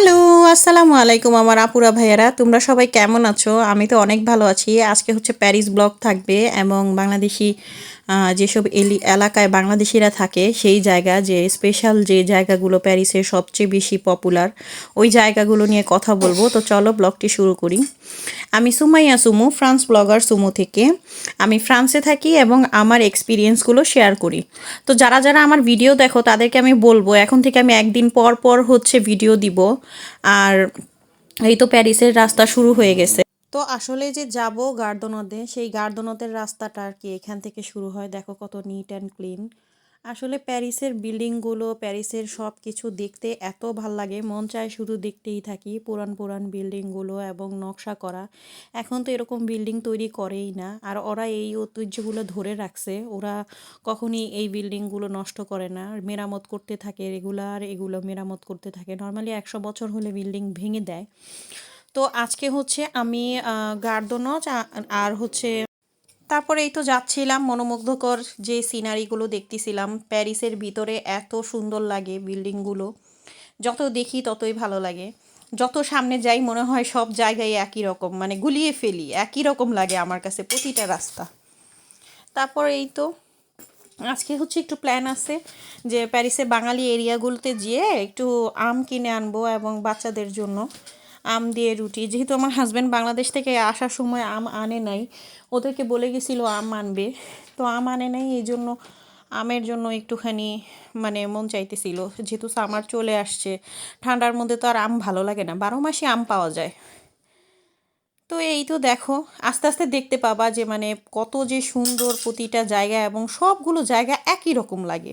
Hello, আসসালামু আলাইকুম আমার আপুরা ভাইয়ারা, তোমরা সবাই কেমন আছো? আমি তো অনেক ভালো আছি। আজকে হচ্ছে প্যারিস ব্লগ থাকবে এবং বাংলাদেশি যেসব এলি, এলাকায় বাংলাদেশিরা থাকে, সেই জায়গা যে স্পেশাল যে জায়গাগুলো প্যারিসের সবচেয়ে বেশি পপুলার ওই জায়গাগুলো নিয়ে কথা বলব। তো চলো ব্লগটি শুরু করি। আমি সুমাইয়া সুমু, ফ্রান্স ব্লগার সুমু থেকে। আমি ফ্রান্সে থাকি এবং আমার এক্সপিরিয়েন্সগুলো শেয়ার করি। তো যারা যারা আমার ভিডিও দেখো, তাদেরকে আমি বলব, এখন থেকে আমি একদিন পর পর হচ্ছে ভিডিও দিব। আর এই তো প্যারিসের রাস্তা শুরু হয়ে গেছে। তো আসলে যে যাব গার্দনতে, সেই গার্দনতের রাস্তাটা আর কি এখান থেকে শুরু হয়। দেখো কত নিট অ্যান্ড ক্লিন আসলে প্যারিসের বিল্ডিংগুলো, প্যারিসের সব কিছু দেখতে এত ভালো লাগে। মন চায় শুধু দেখতেই থাকি, পুরান পুরান বিল্ডিংগুলো এবং নকশা করা। এখন তো এরকম বিল্ডিং তৈরি করেই না। আর ওরা এই ঐতিহ্যগুলো ধরে রাখছে। ওরা কখনই এই বিল্ডিংগুলো নষ্ট করে না। মেরামত করতে থাকে রেগুলার, এগুলো মেরামত করতে থাকে। নর্মালি একশো বছর হলে বিল্ডিং ভেঙে দেয়। তো আজকে হচ্ছে আমি গার্দনজ আর হচ্ছে তারপরে এই তো যাচ্ছিলাম মনোমুগ্ধকর যে সিনারিগুলো দেখতেছিলাম। প্যারিসের ভিতরে এত সুন্দর লাগে বিল্ডিংগুলো। যত দেখি ততই ভালো লাগে। যত সামনে যাই মনে হয় সব জায়গায় একই রকম মানে গুলিয়ে ফেলি, একই রকম লাগে আমার কাছে প্রতিটা রাস্তা। তারপর এই তো আজকে হচ্ছে একটু প্ল্যান আছে যে প্যারিসে বাঙালি এরিয়াগুলোতে গিয়ে একটু আম কিনে আনব এবং বাচ্চাদের জন্য। আম দিয়ে রুটি। যেহেতু আমার হাজব্যান্ড বাংলাদেশ থেকে আসার সময় আম আনে নাই, ওদেরকে বলে গেছিল আম আনবে। তো আম আনে নাই, এই জন্য আমের জন্য একটুখানি মানে মন চাইতেছিল। যেহেতু সামার চলে আসছে, ঠান্ডার মধ্যে তো আর আম ভালো লাগে না। বারো মাসে আম পাওয়া যায়। তো এই তো দেখো, আস্তে আস্তে দেখতে পাবা যে মানে কত যে সুন্দর প্রতিটা জায়গা এবং সবগুলো জায়গা একই রকম লাগে।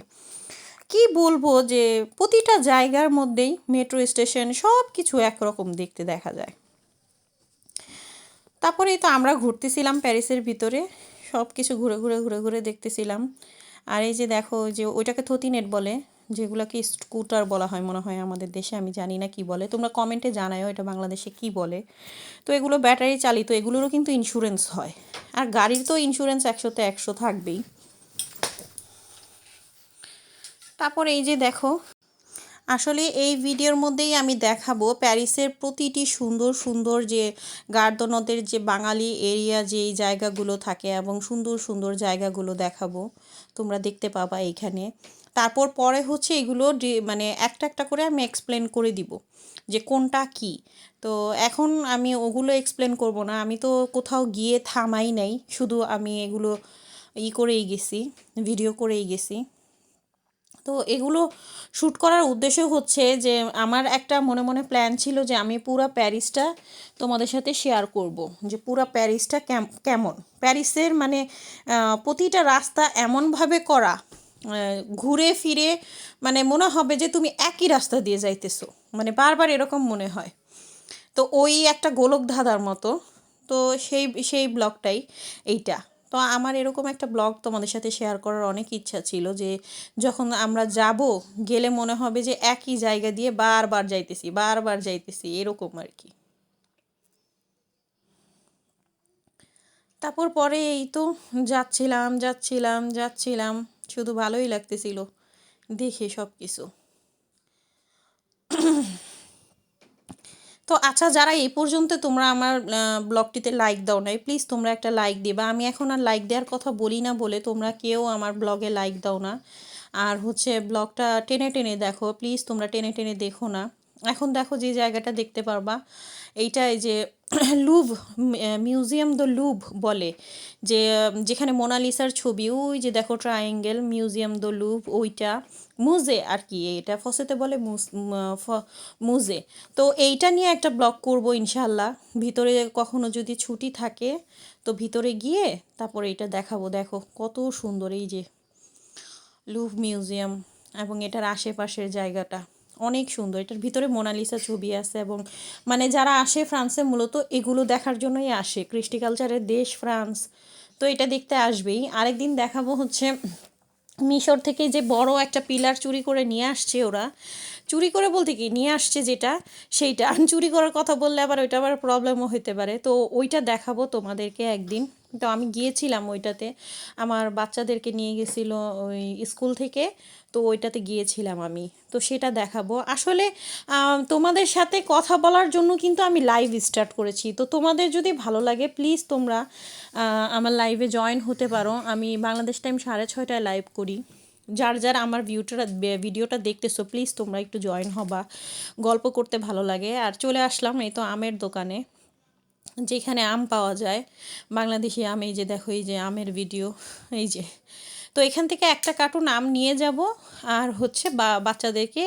কি বলব যে প্রতিটা জায়গার মধ্যেই মেট্রো স্টেশন সব কিছু একরকম দেখতে দেখা যায়। তারপরে তো আমরা ঘুরতেছিলাম প্যারিসের ভিতরে সব কিছু ঘুরে ঘুরে ঘুরে ঘুরে দেখতেছিলাম। আর এই যে দেখো, যে ওইটাকে থতিনেট বলে, যেগুলোকে স্কুটার বলা হয় মনে হয় আমাদের দেশে, আমি জানি না কি বলে। তোমরা কমেন্টে জানায়ও এটা বাংলাদেশে কি বলে। তো এগুলো ব্যাটারি চালিত, এগুলোরও কিন্তু ইন্স্যুরেন্স হয়। আর গাড়ির তো ইন্স্যুরেন্স একশোতে একশো থাকবেই। তারপর এই যে দেখো, আসলে এই ভিডিওর মধ্যেই আমি দেখাবো প্যারিসের প্রতিটি সুন্দর সুন্দর যে গার্দনদের যে বাঙালি এরিয়া যে জায়গাগুলো থাকে এবং সুন্দর সুন্দর জায়গাগুলো দেখাবো। তোমরা দেখতে পাবা এইখানে। তারপর পরে হচ্ছে এগুলো মানে একটা একটা করে আমি এক্সপ্লেন করে দিব যে কোনটা কি। তো এখন আমি ওগুলো এক্সপ্লেন করব না। আমি তো কোথাও গিয়ে থামাই নাই। শুধু আমি এগুলো ই করেই গেছি ভিডিও করেই গেছি। তো এগুলো শ্যুট করার উদ্দেশ্য হচ্ছে যে আমার একটা মনে মনে প্ল্যান ছিল যে আমি পুরো প্যারিসটা তোমাদের সাথে শেয়ার করব। যে পুরো প্যারিসটা কেমন? প্যারিসের মানে প্রতিটা রাস্তা এমনভাবে করা ঘুরে ফিরে মানে মনে হবে যে তুমি একই রাস্তা দিয়ে যাইতেছো। মানে বারবার এরকম মনে হয়। তো ওই একটা গোলক ধাঁধার মতো। তো সেই সেই ব্লগটাই এইটা। তো আমার এরকম একটা ব্লগ তোমাদের সাথে শেয়ার করার অনেক ইচ্ছা ছিল যে যখন আমরা যাব, গেলে মনে হবে যে একই জায়গা দিয়ে বারবার যাইতেছি বারবার যাইতেছি, এরকম আর কি। তারপর পরে এই তো যাচ্ছিলাম যাচ্ছিলাম যাচ্ছিলাম, শুধু ভালোই লাগতেছিল, দেখে সব কিছু তো আচ্ছা যারা এই পর্যন্ত তোমরা আমার ব্লগটিতে লাইক দাও নাই প্লিজ তোমরা একটা লাইক দিবা। আমি এখন আর লাইক দেওয়ার কথা বলি না বলে তোমরা কেউ আমার ব্লগে লাইক দাও না। আর হচ্ছে ব্লগটা টেনে টেনে দেখো প্লিজ তোমরা টেনে টেনে দেখো না। এখন দেখো যে জায়গাটা দেখতে পারবা, এইটাই যে লুভ মিউজিয়াম দ্য লুভ বলে, যে, যেখানে মোনালিসার ছবি, ওই যে দেখো ট্রায়াঙ্গেল, মিউজিয়াম দ্য লুভ, ওইটা, মুজে আর কি, এটা ফসেতে বলে মুজে। তো এইটা নিয়ে একটা ব্লগ করব ইনশাল্লাহ ভিতরে কখনো যদি ছুটি থাকে, তো ভিতরে গিয়ে তারপরে এটা দেখাবো। দেখো কত সুন্দর এই যে লুভ মিউজিয়াম এবং এটার আশেপাশের জায়গাটা। অনেক সুন্দর। এটার ভিতরে মোনালিসা ছবি আছে এবং মানে যারা আসে ফ্রান্সে মূলত এগুলো দেখার জন্যই আসে। কৃষ্টি কালচারের দেশ ফ্রান্স। তো এটা দেখতে আসবেই। আরেকদিন দেখাবো হচ্ছে মিশর থেকে যে বড় একটা পিলার চুরি করে নিয়ে আসছে ওরা। চুরি করে বলতে কি? নিয়ে আসছে যেটা, সেইটা। চুরি করার কথা বললে আবার ওইটা আবার প্রবলেমও হতে পারে। তো ওইটা দেখাবো তোমাদেরকে একদিন। তো আমি গিয়েছিলাম ওইটাতে। আমার বাচ্চাদেরকে নিয়ে গেছিল ওই স্কুল থেকে, তো ওইটাতে গিয়েছিলাম আমি। তো সেটা দেখাবো। আসলে তোমাদের সাথে কথা বলার জন্য কিন্তু আমি লাইভ স্টার্ট করেছি। তো তোমাদের যদি ভালো লাগে প্লিজ তোমরা আমার লাইভে জয়েন হতে পারো। আমি বাংলাদেশ টাইম সাড়ে ছয়টায় লাইভ করি। যার যার আমার ভিউটা ভিডিওটা দেখতেছো প্লিজ তোমরা একটু জয়েন হবা। গল্প করতে ভালো লাগে। আর চলে আসলাম এই তো আমের দোকানে। যেখানে আম পাওয়া যায়, বাংলাদেশি আম, এই যে দেখো, এই যে আমের ভিডিও এই যে। তো এখান থেকে একটা কার্টুন আম নিয়ে যাব, আর হচ্ছে বা, বাচ্চাদেরকে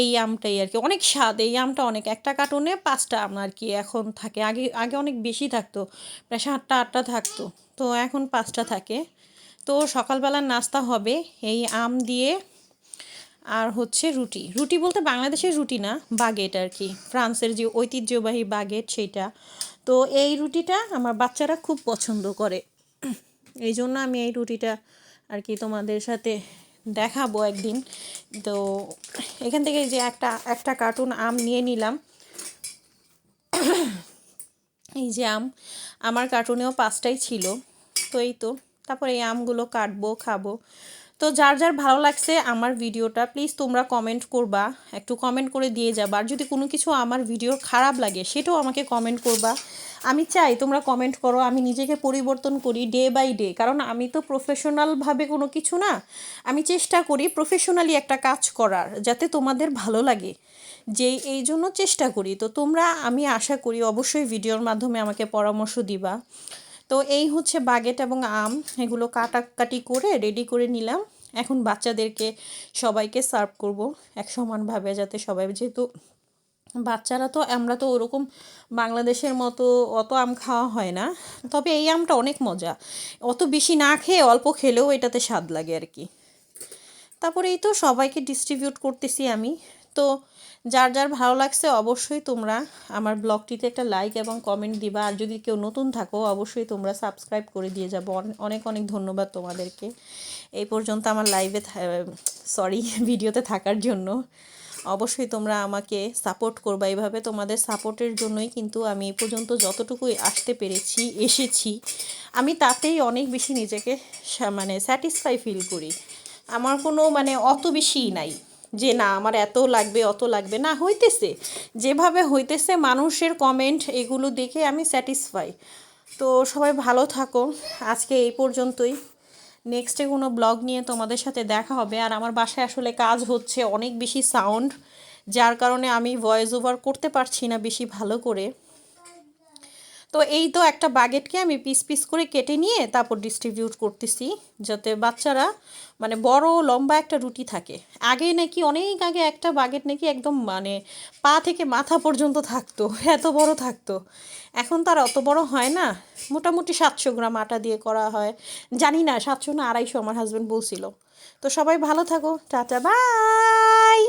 এই আমটাই আর কি। অনেক স্বাদ, এই আমটা অনেক, একটা কার্টুনে পাঁচটা আম আর কি এখন থাকে। আগে আগে অনেক বেশি থাকতো, প্রায় সাতটা, আটটা থাকতো। তো এখন পাঁচটা থাকে। তো সকালবেলার নাস্তা হবে, এই আম দিয়ে আর হচ্ছে রুটি। রুটি বলতে বাংলাদেশের রুটি না, বাগেট আর কি। ফ্রান্সের যে ঐতিহ্যবাহী বাগেট সেইটা তো এই রুটিটা আমার বাচ্চারা খুব পছন্দ করে। এই জন্য আমি এই রুটিটা আর কি তোমাদের সাথে দেখাবো একদিন। তো এখান থেকে যে একটা একটা কার্টুন আম নিয়ে নিলাম। এই যে আম, আমার কার্টুনেও পাঁচটাই ছিল। তো এই তো, তারপরে এই আমগুলো কাটবো, খাব। তো যার যার ভালো লাগছে আমার ভিডিওটা প্লিজ তোমরা কমেন্ট করবা, একটু কমেন্ট করে দিয়ে যাবা। আর যদি কোনো কিছু আমার ভিডিও খারাপ লাগে, সেটাও আমাকে কমেন্ট করবা। আমি চাই তোমরা কমেন্ট করো, আমি নিজেকে পরিবর্তন করি ডে বাই ডে কারণ আমি তো প্রফেশনালভাবে কোনো কিছু না, আমি চেষ্টা করি প্রফেশনালি একটা কাজ করার, যাতে তোমাদের ভালো লাগে। যে এই জন্য চেষ্টা করি। তো তোমরা, আমি আশা করি অবশ্যই ভিডিওর মাধ্যমে আমাকে পরামর্শ দিবা। তো এই হচ্ছে বাগেট এবং আম, এগুলো কাটাকাটি করে রেডি করে নিলাম। এখন বাচ্চাদেরকে সবাইকে সার্ভ করব এক সমানভাবে যাতে সবাই, যেহেতু বাচ্চারা তো, আমরা তো ওরকম বাংলাদেশের মতো অত আম খাওয়া হয় না। তবে এই আমটা অনেক মজা। অত বেশি না খেয়ে অল্প খেলেও এটাতে স্বাদ লাগে আর কি। তারপরে এই তো সবাইকে ডিস্ট্রিবিউট করতেছি আমি। তো যার যার ভালো লাগছে অবশ্যই তোমরা আমার ব্লগটিতে একটা লাইক এবং কমেন্ট দিবা। আর যদি কেউ নতুন থাকো, অবশ্যই তোমরা সাবস্ক্রাইব করে দিয়ে যাব। অন- অনেক অনেক ধন্যবাদ তোমাদেরকে। এই পর্যন্ত আমার লাইভে সরি ভিডিওতে থাকার জন্য। অবশ্যই তোমরা আমাকে সাপোর্ট করবা এইভাবে তোমাদের সাপোর্টের জন্যই কিন্তু আমি এ পর্যন্ত যতটুকুই আসতে পেরেছি, এসেছি, আমি তাতেই অনেক বেশি নিজেকে মানে স্যাটিসফাই ফিল করি। আমার কোনো মানে অত বেশি নাই। যে না, আমার এত লাগবে, অত লাগবে, না, হইতেছে। যেভাবে হইতেছে, মানুষের কমেন্ট এগুলো দেখে আমি স্যাটিসফাই তো সবাই ভালো থাকো। আজকে এই পর্যন্তই। নেক্সটে কোনো ব্লগ নিয়ে তোমাদের সাথে দেখা হবে। আর আমার বাসায় আসলে কাজ হচ্ছে অনেক বেশি সাউন্ড যার কারণে আমি ভয়েস ওভার করতে পারছি না বেশি ভালো করে। তো এই তো একটা বাগেটকে আমি পিস পিস করে কেটে নিয়ে তারপর ডিস্ট্রিবিউট করতেছি, যাতে বাচ্চারা মানে বড় লম্বা একটা রুটি থাকে। আগে নাকি অনেক আগে একটা বাগেট নাকি একদম মানে পা থেকে মাথা পর্যন্ত থাকতো, এত বড় থাকতো। এখন তার অত বড় হয় না। মোটামুটি সাতশো গ্রাম আটা দিয়ে করা হয়। জানি না, সাতশো না আড়াইশো আমার হাজব্যান্ড বলছিল। তো সবাই ভালো থাকো, টাটা বাই